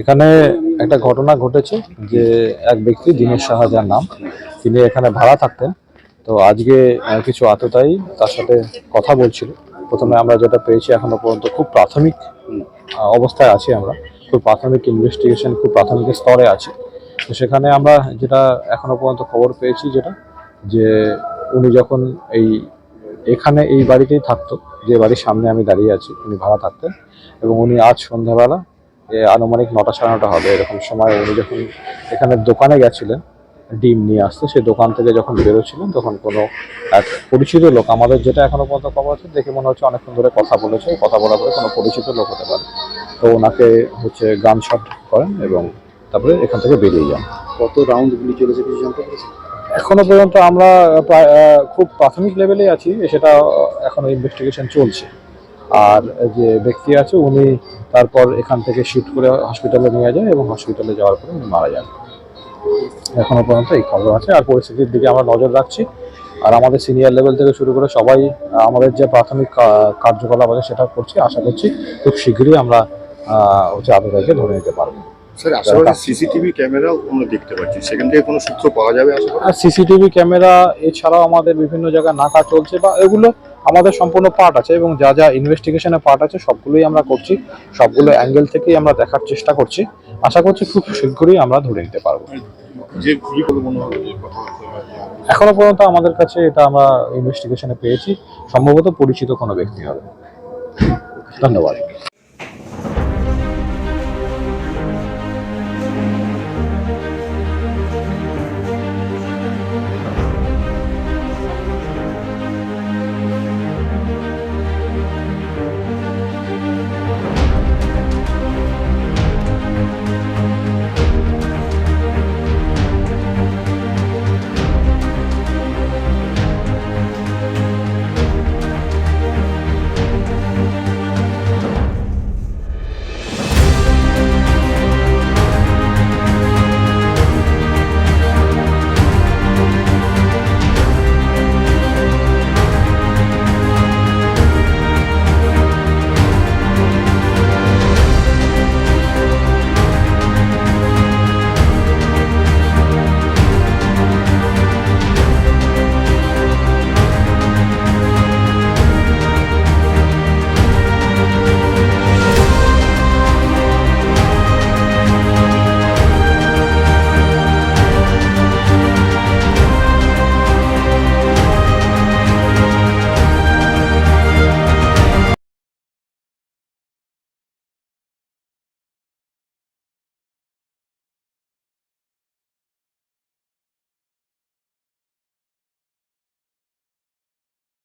এখানে একটা ঘটনা ঘটেছে যে এক ব্যক্তি দিনেশ সাহা নাম। তিনি এখানে ভাড়া থাকতেন। তো আজকে কিছু আততায়ী তার সাথে কথা বলছিল। প্রথমে আমরা যেটা পেয়েছি এখনও পর্যন্ত খুব প্রাথমিক অবস্থায় আছি আমরা। খুব প্রাথমিক ইনভেস্টিগেশন খুব প্রাথমিক স্তরে আছে। তো সেখানে আমরা যেটা এখনও পর্যন্ত খবর পেয়েছি যেটা, যে উনি যখন এই, এখানে এই বাড়িতেই থাকতো, যে বাড়ির সামনে আমি দাঁড়িয়ে আছি, উনি ভাড়া থাকতেন এবং উনি আজ সন্ধ্যাবেলা আনুমানিক নটা সাড়ে নটা হবে এরকম সময় উনি যখন এখানে দোকানে গেছিলেন ডিম নিয়ে আসতে সেই দোকান থেকে যখন বেরোছিলেন তখন কোনো এক পরিচিত লোক আমাদের যেটা এখনও পর্যন্ত খবর আছে দেখে মনে হচ্ছে অনেকক্ষণ ধরে কথা বলেছে কথা বলার পরে কোনো পরিচিত লোক হতে পারে। তো ওনাকে হচ্ছে গান শট করেন এবং তারপরে এখান থেকে বেরিয়ে যান। কত রাউন্ড গুলি চলেছে কিছু জানতে পেরেছেন? এখনও পর্যন্ত আমরা প্রায় খুব প্রাথমিক লেভেলে আছি সেটা এখনও ইনভেস্টিগেশন চলছে। আর যে ব্যক্তি আছে উনি তারপর এখান থেকে শিফট করে হসপিটালে নিয়ে যায় এবং হসপিটালে যাওয়ার পরে উনি মারা যান। এখনও পর্যন্ত এই খবর আছে। আর পরিস্থিতির দিকে আমরা নজর রাখছি। আর আমাদের সিনিয়র লেভেল থেকে শুরু করে সবাই আমাদের যে প্রাথমিক কার্যকলাপ আছে সেটা করছি। আশা করছি খুব শীঘ্রই আমরা হচ্ছে আততায়ীকে ধরে নিতে পারব। সিসিটিভি আমরা দেখতে পাচ্ছি। সেখান থেকে কোনো সূত্র পাওয়া যাবে আর সিসিটিভি ক্যামেরা এছাড়াও আমাদের বিভিন্ন জায়গায় নাকা চলছে বা এগুলো আমাদের সম্পূর্ণ পার্ট আছে এবং যা যা ইনভেস্টিগেশনের পার্ট আছে সবগুলোই আমরা করছি। সবগুলো অ্যাঙ্গেল থেকেই আমরা দেখার চেষ্টা করছি। আশা করছি খুব শীঘ্রই আমরা ধরে নিতে পারব। এখনও পর্যন্ত আমাদের কাছে এটা আমরা ইনভেস্টিগেশনে পেয়েছি। সম্ভবত পরিচিত কোনো ব্যক্তি হবে। ধন্যবাদ।